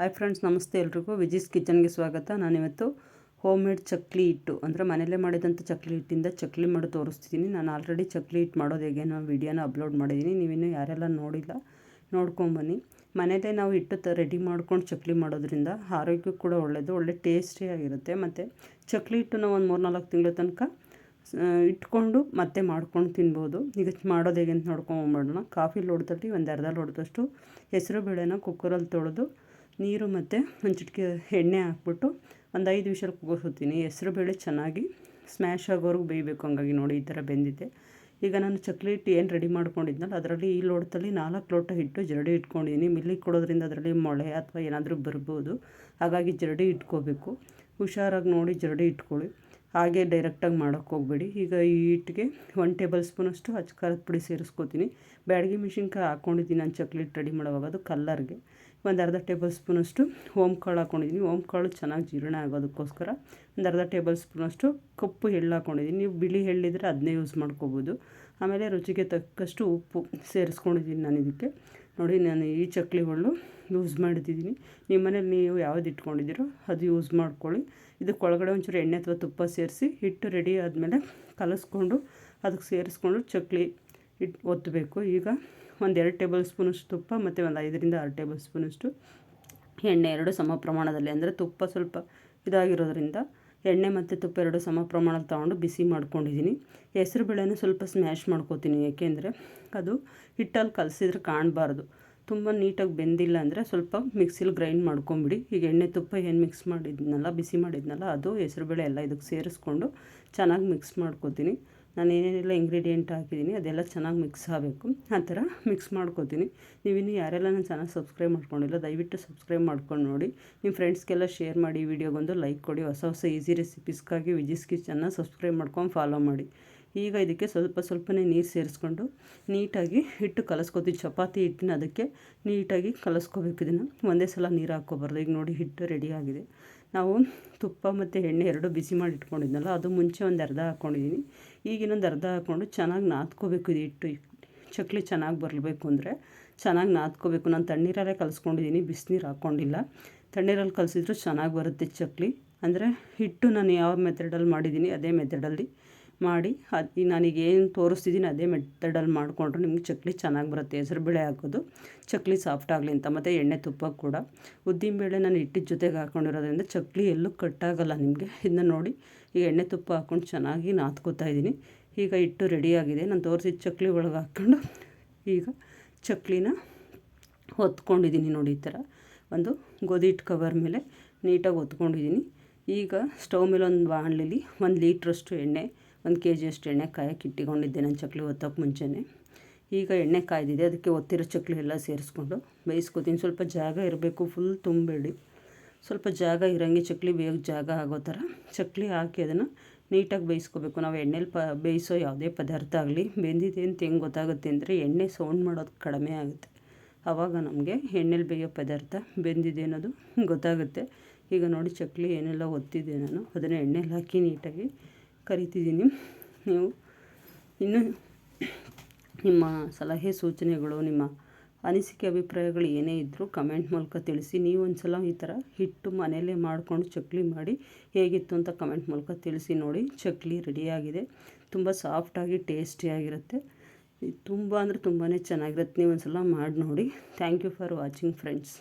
Hi friends, ನಮಸ್ತೆ ಎಲ್ರಿಗೂ. ವಿಜಿಸ್ ಕಿಚನ್ಗೆ ಸ್ವಾಗತ. ನಾನಿವತ್ತು ಹೋಮ್ ಮೇಡ್ ಚಕ್ಲಿ ಹಿಟ್ಟು, ಅಂದರೆ ಮನೆಯಲ್ಲೇ ಮಾಡಿದಂಥ ಚಕ್ಲಿ ಹಿಟ್ಟಿಂದ ಚಕ್ಲಿ ಮಾಡಿ ತೋರಿಸ್ತಿದ್ದೀನಿ ನಾನು ಆಲ್ರೆಡಿ ಚಕ್ಲಿ ಹಿಟ್ಟು ಮಾಡೋದು ಹೇಗೆ ನಾನು ವೀಡಿಯೋನ ಅಪ್ಲೋಡ್ ಮಾಡಿದ್ದೀನಿ ನೀವಿನ್ನೂ ಯಾರೆಲ್ಲ ನೋಡಿಲ್ಲ, ನೋಡ್ಕೊಂಬನ್ನಿ. ಮನೆಯಲ್ಲೇ ನಾವು ಹಿಟ್ಟು ರೆಡಿ ಮಾಡ್ಕೊಂಡು ಚಕ್ಲಿ ಮಾಡೋದ್ರಿಂದ ಆರೋಗ್ಯಕ್ಕೆ ಕೂಡ ಒಳ್ಳೆಯದು ಒಳ್ಳೆ ಟೇಸ್ಟಿಯಾಗಿರುತ್ತೆ ಮತ್ತು ಚಕ್ಲಿ ಹಿಟ್ಟು ನಾವು ಒಂದು ಮೂರು ನಾಲ್ಕು ತಿಂಗಳ ತನಕ ಇಟ್ಕೊಂಡು ಮತ್ತೆ ಮಾಡ್ಕೊಂಡು ತಿನ್ಬೋದು. ಈಗ ಮಾಡೋದು ಹೇಗೆ ಅಂತ ಮಾಡೋಣ ಕಾಫಿ ಲೋಟದಲ್ಲಿ ಒಂದು ಅರ್ಧ ಲೋಟದಷ್ಟು ಹೆಸರು ಬೇಳೆನ ಕುಕ್ಕರಲ್ಲಿ ತೊಳೆದು ನೀರು ಮತ್ತು ಒಂದು ಚಿಟಿಕೆ ಎಣ್ಣೆ ಹಾಕ್ಬಿಟ್ಟು ಒಂದು ಐದು ನಿಮಿಷ ಕೂಗಿಸ್ತೀನಿ ಹೆಸ್ರು ಬೇಳೆ ಚೆನ್ನಾಗಿ ಸ್ಮ್ಯಾಶ್ ಆಗೋವರೆಗೂ ಬೇಯಬೇಕು ಹಂಗಾಗಿ ನೋಡಿ ಈ ಥರ ಬೆಂದಿದೆ. ಈಗ ನಾನು ಚಕ್ಲಿ ಹಿಟ್ಟು ಏನು ರೆಡಿ ಮಾಡ್ಕೊಂಡಿದ್ನಲ್ಲ, ಅದರಲ್ಲಿ ಈ ಲೋಟದಲ್ಲಿ ನಾಲ್ಕು ಲೋಟ ಹಿಟ್ಟು ಜರಡಿ ಇಟ್ಕೊಂಡಿದ್ದೀನಿ ಮಿಲ್ಲಿಗೆ ಕೊಡೋದ್ರಿಂದ ಅದರಲ್ಲಿ ಮೊಳೆ ಅಥವಾ ಏನಾದರೂ ಬರ್ಬೋದು. ಹಾಗಾಗಿ ಜರಡಿ ಇಟ್ಕೋಬೇಕು. ಹುಷಾರಾಗಿ ನೋಡಿ ಜರಡಿ ಇಟ್ಕೊಳ್ಳಿ. ಹಾಗೆ ಡೈರೆಕ್ಟಾಗಿ ಮಾಡೋಕ್ಕೆ ಹೋಗಬೇಡಿ. ಈಗ ಈ ಹಿಟ್ಟಿಗೆ ಒನ್ ಟೇಬಲ್ ಸ್ಪೂನಷ್ಟು ಅಚ್ಚ ಪುಡಿ ಸೇರಿಸ್ಕೋತೀನಿ. ಬ್ಯಾಡಗಿ ಮೆಣಸಿನ್ಕಾಯಿ ಹಾಕ್ಕೊಂಡಿದ್ದೀನಿ ನಾನು ಚಕ್ಲೇಟ್ ರೆಡಿ ಮಾಡುವಾಗ. ಅದು ಕಲ್ಲರ್ಗೆ ಒಂದು ಅರ್ಧ ಟೇಬಲ್ ಸ್ಪೂನಷ್ಟು ಓಮ್ ಕಾಳು ಹಾಕ್ಕೊಂಡಿದ್ದೀನಿ ಓಮ್ ಕಾಳು ಚೆನ್ನಾಗಿ ಜೀರ್ಣ ಆಗೋದಕ್ಕೋಸ್ಕರ ಒಂದು ಅರ್ಧ ಟೇಬಲ್ ಸ್ಪೂನಷ್ಟು ಕಪ್ಪು ಎಳ್ಳು ಹಾಕ್ಕೊಂಡಿದ್ದೀನಿ ನೀವು ಬಿಳಿ ಎಳ್ಳಿದ್ರೆ ಅದನ್ನೇ ಯೂಸ್ ಮಾಡ್ಕೋಬೋದು. ಆಮೇಲೆ ರುಚಿಗೆ ತಕ್ಕಷ್ಟು ಉಪ್ಪು ಸೇರಿಸ್ಕೊಂಡಿದ್ದೀನಿ ನಾನು ಇದಕ್ಕೆ. ನೋಡಿ, ನಾನು ಈ ಚಕ್ಲಿ ಒಳ್ಳು ಯೂಸ್ ಮಾಡಿದ್ದೀನಿ ನಿಮ್ಮ ಮನೇಲಿ ನೀವು ಯಾವ್ದು ಇಟ್ಕೊಂಡಿದ್ದೀರೋ ಅದು ಯೂಸ್ ಮಾಡ್ಕೊಳ್ಳಿ. ಇದಕ್ಕೆ ಒಳಗಡೆ ಒಂಚೂರು ಎಣ್ಣೆ ಅಥವಾ ತುಪ್ಪ ಸೇರಿಸಿ ಹಿಟ್ಟು ರೆಡಿ ಆದಮೇಲೆ ಕಲಸ್ಕೊಂಡು ಅದಕ್ಕೆ ಸೇರಿಸ್ಕೊಂಡು ಚಕ್ಲಿ ಇಟ್ಟು ಒತ್ತಬೇಕು. ಈಗ ಒಂದು ಎರಡು ಟೇಬಲ್ ಸ್ಪೂನಷ್ಟು ತುಪ್ಪ ಮತ್ತು ಒಂದು ಐದರಿಂದ ಆರು ಟೇಬಲ್ ಸ್ಪೂನಷ್ಟು ಎಣ್ಣೆ ಎರಡು ಸಮ ಪ್ರಮಾಣದಲ್ಲಿ ಅಂದರೆ ತುಪ್ಪ ಸ್ವಲ್ಪ ಇದಾಗಿರೋದ್ರಿಂದ ಎಣ್ಣೆ ಮತ್ತು ತುಪ್ಪ ಎರಡು ಸಮ ಪ್ರಮಾಣದಲ್ಲಿ ತೊಗೊಂಡು ಬಿಸಿ ಮಾಡ್ಕೊಂಡಿದ್ದೀನಿ. ಹೆಸರು ಬೇಳೆನೂ ಸ್ವಲ್ಪ ಸ್ಮ್ಯಾಶ್ ಮಾಡ್ಕೋತೀನಿ ಏಕೆಂದರೆ ಅದು ಹಿಟ್ಟಲ್ಲಿ ಕಲಸಿದ್ರೆ ಕಾಣಬಾರ್ದು. ತುಂಬ ನೀಟಾಗಿ ಬೆಂದಿಲ್ಲ ಅಂದರೆ ಸ್ವಲ್ಪ ಮಿಕ್ಸಿಲಿ ಗ್ರೈಂಡ್ ಮಾಡ್ಕೊಂಬಿಡಿ. ಈಗ ಎಣ್ಣೆ ತುಪ್ಪ ಏನು ಮಿಕ್ಸ್ ಮಾಡಿದ್ನಲ್ಲ, ಬಿಸಿ ಮಾಡಿದ್ನಲ್ಲ, ಅದು ಹೆಸ್ರುಬೇಳೆ ಎಲ್ಲ ಇದಕ್ಕೆ ಸೇರಿಸ್ಕೊಂಡು ಚೆನ್ನಾಗಿ ಮಿಕ್ಸ್ ಮಾಡ್ಕೊತೀನಿ. ನಾನು ಏನೇನೆಲ್ಲ ಇಂಗ್ರೀಡಿಯೆಂಟ್ ಹಾಕಿದ್ದೀನಿ, ಅದೆಲ್ಲ ಚೆನ್ನಾಗಿ ಮಿಕ್ಸ್ ಆಗಬೇಕು. ಆ ಥರ ಮಿಕ್ಸ್ ಮಾಡ್ಕೊತೀನಿ. ಇನ್ನೂ ಯಾರೆಲ್ಲ ನಾನು ಚೆನ್ನಾಗಿ ಸಬ್ಸ್ಕ್ರೈಬ್ ಮಾಡ್ಕೊಂಡಿಲ್ಲ, ದಯವಿಟ್ಟು ಸಬ್ಸ್ಕ್ರೈಬ್ ಮಾಡ್ಕೊಂಡು ನೋಡಿ. ನಿಮ್ಮ ಫ್ರೆಂಡ್ಸ್ಗೆಲ್ಲ ಶೇರ್ ಮಾಡಿ ವಿಡಿಯೋಗೊಂದು ಲೈಕ್ ಕೊಡಿ. ಹೊಸ ಹೊಸ ಈಸಿ ರೆಸಿಪೀಸ್ಗಾಗಿ ವಿಜಿಸ್ ಕಿಚನ್ನ ಸಬ್ಸ್ಕ್ರೈಬ್ ಮಾಡ್ಕೊಂಡು ಫಾಲೋ ಮಾಡಿ. ಈಗ ಇದಕ್ಕೆ ಸ್ವಲ್ಪ ಸ್ವಲ್ಪನೇ ನೀರು ಸೇರಿಸ್ಕೊಂಡು ನೀಟಾಗಿ ಹಿಟ್ಟು ಕಲಸ್ಕೊತೀವಿ ಚಪಾತಿ ಹಿಟ್ಟಿನ ಅದಕ್ಕೆ ನೀಟಾಗಿ ಕಲಸ್ಕೋಬೇಕು ಇದನ್ನು. ಒಂದೇ ಸಲ ನೀರು ಹಾಕ್ಕೋಬಾರ್ದು. ಈಗ ನೋಡಿ ಹಿಟ್ಟು ರೆಡಿಯಾಗಿದೆ ನಾವು ತುಪ್ಪ ಮತ್ತು ಎಣ್ಣೆ ಎರಡು ಬಿಸಿ ಮಾಡಿ ಇಟ್ಕೊಂಡಿದ್ನಲ್ಲ, ಅದು ಮುಂಚೆ ಒಂದು ಅರ್ಧ ಹಾಕ್ಕೊಂಡಿದ್ದೀನಿ ಈಗಿನೊಂದು ಅರ್ಧ ಹಾಕ್ಕೊಂಡು ಚೆನ್ನಾಗಿ ನಾದ್ಕೋಬೇಕು ಇದು ಹಿಟ್ಟು. ಚಕ್ಲಿ ಚೆನ್ನಾಗಿ ಬರಬೇಕು ಅಂದರೆ ಚೆನ್ನಾಗಿ ನಾದ್ಕೋಬೇಕು. ನಾನು ತಣ್ಣೀರಲ್ಲೇ ಕಲಿಸ್ಕೊಂಡಿದ್ದೀನಿ ಬಿಸಿನೀರು ಹಾಕ್ಕೊಂಡಿಲ್ಲ ತಣ್ಣೀರಲ್ಲಿ ಕಲಿಸಿದ್ರು ಚೆನ್ನಾಗಿ ಬರುತ್ತೆ ಚಕ್ಲಿ. ಅಂದರೆ ಹಿಟ್ಟು ನಾನು ಯಾವ ಮೆಥಡಲ್ಲಿ ಮಾಡಿದ್ದೀನಿ ಅದೇ ಮೆಥಡಲ್ಲಿ ಮಾಡಿ, ಅದು ನನಗೆ ಏನು ತೋರಿಸ್ತಿದ್ದೀನಿ ಅದೇ ಮೆಥಡಲ್ಲಿ ಮಾಡಿಕೊಂಡ್ರೆ ನಿಮ್ಗೆ ಚಕ್ಲಿ ಚೆನ್ನಾಗಿ ಬರುತ್ತೆ, ಹೆಸರು ಬೇಳೆ ಹಾಕೋದು, ಚಕ್ಲಿ ಸಾಫ್ಟ್ ಆಗಲಿ ಅಂತ, ಮತ್ತು ಎಣ್ಣೆ ತುಪ್ಪ ಕೂಡ. ಉದ್ದಿನ ಬೇಳೆ ನಾನು ಹಿಟ್ಟಿದ ಜೊತೆಗೆ ಹಾಕ್ಕೊಂಡಿರೋದ್ರಿಂದ ಚಕ್ಲಿ ಎಲ್ಲೂ ಕಟ್ಟಾಗಲ್ಲ ನಿಮಗೆ. ಇದನ್ನ ನೋಡಿ, ಈಗ ಎಣ್ಣೆ ತುಪ್ಪ ಹಾಕ್ಕೊಂಡು ಚೆನ್ನಾಗಿ ನಾದ್ಕೋತಾ ಇದ್ದೀನಿ. ಈಗ ಹಿಟ್ಟು ರೆಡಿಯಾಗಿದೆ ನಾನು ತೋರಿಸಿದ ಚಕ್ಲಿ ಒಳಗೆ ಹಾಕ್ಕೊಂಡು ಈಗ ಚಕ್ಲಿನ ಹೊತ್ಕೊಂಡಿದ್ದೀನಿ ನೋಡಿ ಈ ಥರ ಒಂದು ಗೋಧಿ ಹಿಟ್ಟು ಕವರ್ ಮೇಲೆ ನೀಟಾಗಿ ಹೊತ್ಕೊಂಡಿದ್ದೀನಿ ಈಗ ಸ್ಟವ್ ಮೇಲೆ ಒಂದು ಬಾಣಲಿಲಿ ಒಂದು ಲೀಟ್ರಷ್ಟು ಎಣ್ಣೆ ಒಂದು ಕೆ ಜಿಯಷ್ಟು ಎಣ್ಣೆ ಕಾಯಕ್ಕೆ ಇಟ್ಟಿಕೊಂಡಿದ್ದೆ ನಾನು ಚಕ್ಲಿ ಒತ್ತೋಕೆ ಮುಂಚೆನೇ. ಈಗ ಎಣ್ಣೆ ಕಾಯ್ದಿದೆ, ಅದಕ್ಕೆ ಒತ್ತಿರೋ ಚಕ್ಲಿ ಎಲ್ಲ ಸೇರಿಸ್ಕೊಂಡು ಬೇಯಿಸ್ಕೊತೀನಿ. ಸ್ವಲ್ಪ ಜಾಗ ಇರಬೇಕು ಫುಲ್ ತುಂಬಬೇಡಿ ಸ್ವಲ್ಪ ಜಾಗ ಇರೋಂಗೆ ಚಕ್ಲಿ ಬೇಗ ಜಾಗ ಆಗೋ ಥರ ಚಕ್ಲಿ ಹಾಕಿ ಅದನ್ನು ನೀಟಾಗಿ ಬೇಯಿಸ್ಕೋಬೇಕು. ನಾವು ಎಣ್ಣೆಲಿ ಪ, ಬೇಯಿಸೋ ಯಾವುದೇ ಪದಾರ್ಥ ಆಗಲಿ ಬೆಂದಿದೆ ಅಂತ ಹೆಂಗೆ ಗೊತ್ತಾಗುತ್ತೆ ಅಂದರೆ ಎಣ್ಣೆ ಸೌಂಡ್ ಮಾಡೋದು ಕಡಿಮೆ ಆಗುತ್ತೆ. ಆವಾಗ ನಮಗೆ ಎಣ್ಣೆಲಿ ಬೇಯೋ ಪದಾರ್ಥ ಬೆಂದಿದೆ ಅನ್ನೋದು ಗೊತ್ತಾಗುತ್ತೆ. ಈಗ ನೋಡಿ ಚಕ್ಲಿ ಏನೆಲ್ಲ ಒತ್ತಿದೆ ನಾನು. ಅದನ್ನು ಎಣ್ಣೆಲಿ ಹಾಕಿ ನೀಟಾಗಿ ಕರಿತಿದ್ದೀನಿ. ನೀವು ಇನ್ನೂ ನಿಮ್ಮ ಸಲಹೆ ಸೂಚನೆಗಳು, ನಿಮ್ಮ ಅನಿಸಿಕೆ ಅಭಿಪ್ರಾಯಗಳು ಏನೇ ಇದ್ದರೂ ಕಮೆಂಟ್ ಮೂಲಕ ತಿಳಿಸಿ. ನೀವು ಒಂದು ಸಲ ಈ ಥರ ಹಿಟ್ಟು ಮನೆಯಲ್ಲೇ ಮಾಡಿಕೊಂಡು ಚಕ್ಲಿ ಮಾಡಿ ಹೇಗಿತ್ತು ಅಂತ ಕಮೆಂಟ್ ಮೂಲಕ ತಿಳಿಸಿ ನೋಡಿ. ಚಕ್ಲಿ ರೆಡಿಯಾಗಿದೆ ತುಂಬ ಸಾಫ್ಟಾಗಿ ಟೇಸ್ಟಿಯಾಗಿರುತ್ತೆ ತುಂಬ ಅಂದರೆ ತುಂಬಾ ಚೆನ್ನಾಗಿರುತ್ತೆ. ನೀವು ಒಂದು ಸಲ ಮಾಡಿ ನೋಡಿ. Thank you for watching friends